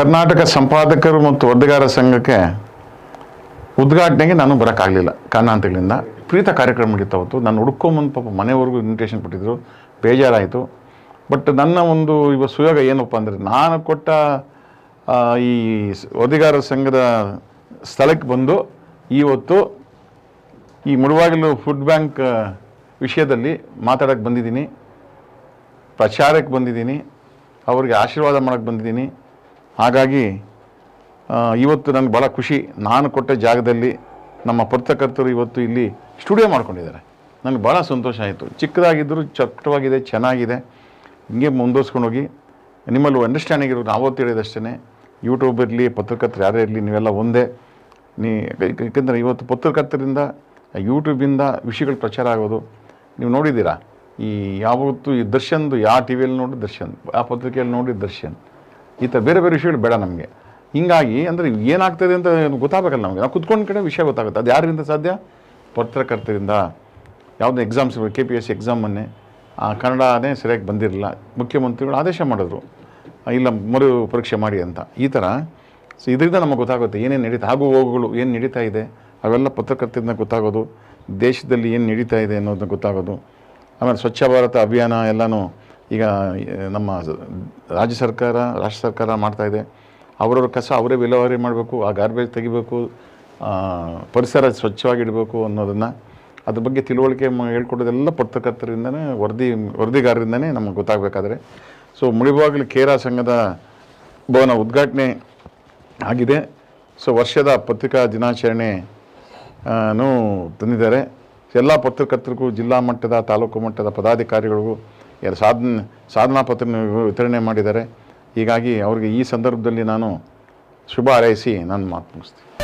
ಕರ್ನಾಟಕ ಸಂಪಾದಕರು ಮತ್ತು ವರದಿಗಾರರ ಸಂಘಕ್ಕೆ ಉದ್ಘಾಟನೆಗೆ ನಾನು ಬರೋಕ್ಕಾಗಲಿಲ್ಲ. ಕಾರಣಾಂತಗಳಿಂದ ಪ್ರೀತ ಕಾರ್ಯಕ್ರಮಗಿತ್ತು ಅವತ್ತು ನಾನು ಹುಡ್ಕೊಂಬಂದು ಪಾಪ ಮನೆವರೆಗೂ ಇನ್ವಿಟೇಷನ್ ಕೊಟ್ಟಿದ್ದರು ಬೇಜಾರಾಯಿತು. ಬಟ್ ನನ್ನ ಒಂದು ಇವ ಸುಯೋಗ ಏನಪ್ಪ ಅಂದರೆ ನಾನು ಕೊಟ್ಟ ಈ ವರದಿಗಾರರ ಸಂಘದ ಸ್ಥಳಕ್ಕೆ ಬಂದು ಇವತ್ತು ಈ ಮುಳುವಾಗಿಲು ಫುಡ್ ಬ್ಯಾಂಕ್ ವಿಷಯದಲ್ಲಿ ಮಾತಾಡೋಕ್ಕೆ ಬಂದಿದ್ದೀನಿ. ಪ್ರಚಾರಕ್ಕೆ ಬಂದಿದ್ದೀನಿ. ಅವ್ರಿಗೆ ಆಶೀರ್ವಾದ ಮಾಡೋಕ್ಕೆ ಬಂದಿದ್ದೀನಿ. ಹಾಗಾಗಿ ಇವತ್ತು ನನಗೆ ಭಾಳ ಖುಷಿ. ನಾನು ಕೊಟ್ಟ ಜಾಗದಲ್ಲಿ ನಮ್ಮ ಪತ್ರಕರ್ತರು ಇವತ್ತು ಇಲ್ಲಿ ಸ್ಟುಡಿಯೋ ಮಾಡ್ಕೊಂಡಿದ್ದಾರೆ. ನನಗೆ ಭಾಳ ಸಂತೋಷ ಆಯಿತು. ಚಿಕ್ಕದಾಗಿದ್ದರೂ ಚಟ್ಟವಾಗಿದೆ ಚೆನ್ನಾಗಿದೆ. ಹಿಂಗೆ ಮುಂದುವರ್ಸ್ಕೊಂಡು ಹೋಗಿ. ನಿಮ್ಮಲ್ಲಿ ಅಂಡರ್ಸ್ಟ್ಯಾಂಡಿಂಗ್ ಇರೋದು ನಾವು ಹೇಳಿದಷ್ಟೇ ಯೂಟ್ಯೂಬ್ ಇರಲಿ, ಪತ್ರಕರ್ತರು ಯಾರೇ ಇರಲಿ, ನೀವೆಲ್ಲ ಒಂದೇ. ನೀ ಏಕೆಂದರೆ ಇವತ್ತು ಪತ್ರಕರ್ತರಿಂದ ಯೂಟ್ಯೂಬಿಂದ ವಿಷಯಗಳು ಪ್ರಚಾರ ಆಗೋದು. ನೀವು ನೋಡಿದ್ದೀರಾ? ಈ ಯಾವತ್ತು ಈ ದರ್ಶನ್ದು ಯಾವ ಟಿ ವಿಯಲ್ಲಿ ನೋಡಿ ದರ್ಶನ್ ಆ ಪತ್ರಿಕೆಯಲ್ಲಿ ನೋಡಿ ದರ್ಶನ್. ಈ ಥರ ಬೇರೆ ಬೇರೆ ವಿಷಯಗಳು ಬೇಡ ನಮಗೆ. ಹಿಂಗಾಗಿ ಅಂದರೆ ಏನಾಗ್ತದೆ ಅಂತ ಗೊತ್ತಾಗಬೇಕಲ್ಲ ನಮಗೆ. ನಾವು ಕುತ್ಕೊಂಡು ಕಡೆ ವಿಷಯ ಗೊತ್ತಾಗುತ್ತೆ. ಅದು ಯಾರಿಂದ ಸಾಧ್ಯ? ಪತ್ರಕರ್ತರಿಂದ. ಯಾವುದೇ exams K P S C ಎಕ್ಸಾಮನ್ನೇ ಆ, ಕನ್ನಡನೇ ಸರಿಯಾಗಿ ಬಂದಿರಲಿಲ್ಲ. ಮುಖ್ಯಮಂತ್ರಿಗಳು ಆದೇಶ ಮಾಡಿದ್ರು. ಇಲ್ಲ, ಮರು ಪರೀಕ್ಷೆ ಮಾಡಿ ಅಂತ. ಈ ಥರ ಸೊ ಇದರಿಂದ ನಮಗೆ ಗೊತ್ತಾಗುತ್ತೆ ಏನೇನು ನಡೀತಾ ಆಗು ಹೋಗುಗಳು ಏನು ನಡೀತಾ ಇದೆ. ಅವೆಲ್ಲ ಪತ್ರಕರ್ತರಿಂದ ಗೊತ್ತಾಗೋದು. ದೇಶದಲ್ಲಿ ಏನು ನಡೀತಾ ಇದೆ ಅನ್ನೋದನ್ನ ಗೊತ್ತಾಗೋದು. ಆಮೇಲೆ ಸ್ವಚ್ಛ ಭಾರತ ಅಭಿಯಾನ ಎಲ್ಲನೂ ಈಗ ನಮ್ಮ ರಾಜ್ಯ ಸರ್ಕಾರ, ರಾಷ್ಟ್ರ ಸರ್ಕಾರ ಮಾಡ್ತಾಯಿದೆ ಅವರವ್ರ ಕಸ ಅವರೇ ವಿಲೇವಾರಿ ಮಾಡಬೇಕು, ಆ ಗಾರ್ಬೇಜ್ ತೆಗಿಬೇಕು ಪರಿಸರ ಸ್ವಚ್ಛವಾಗಿಡಬೇಕು ಅನ್ನೋದನ್ನು ಅದ್ರ ಬಗ್ಗೆ ತಿಳುವಳಿಕೆ ಹೇಳ್ಕೊಡೋದೆಲ್ಲ ಪತ್ರಕರ್ತರಿಂದನೇ, ವರದಿ, ವರದಿಗಾರರಿಂದನೇ ನಮಗೆ ಗೊತ್ತಾಗಬೇಕಾದ್ರೆ. ಸೊ ಮುಳಿಬಾಗಿಲು ಕೇರಾ ಸಂಘದ ಭವನ ಉದ್ಘಾಟನೆ ಆಗಿದೆ. ಸೊ ವರ್ಷದ ಪತ್ರಿಕಾ ದಿನಾಚರಣೆ ತಂದಿದ್ದಾರೆ. ಎಲ್ಲ ಪತ್ರಕರ್ತರಿಗೂ ಜಿಲ್ಲಾ ಮಟ್ಟದ, ತಾಲೂಕು ಮಟ್ಟದ ಪದಾಧಿಕಾರಿಗಳಿಗೂ ಎಲ್ಲ ಸಾಧನ, ಸಾಧನಾ ಪತ್ರ ವಿತರಣೆ ಮಾಡಿದ್ದಾರೆ. ಹೀಗಾಗಿ ಅವರಿಗೆ ಈ ಸಂದರ್ಭದಲ್ಲಿ ನಾನು ಶುಭ ಹಾರೈಸಿ ನಾನು ಮಾತು ಮುಗಿಸ್ತೀನಿ.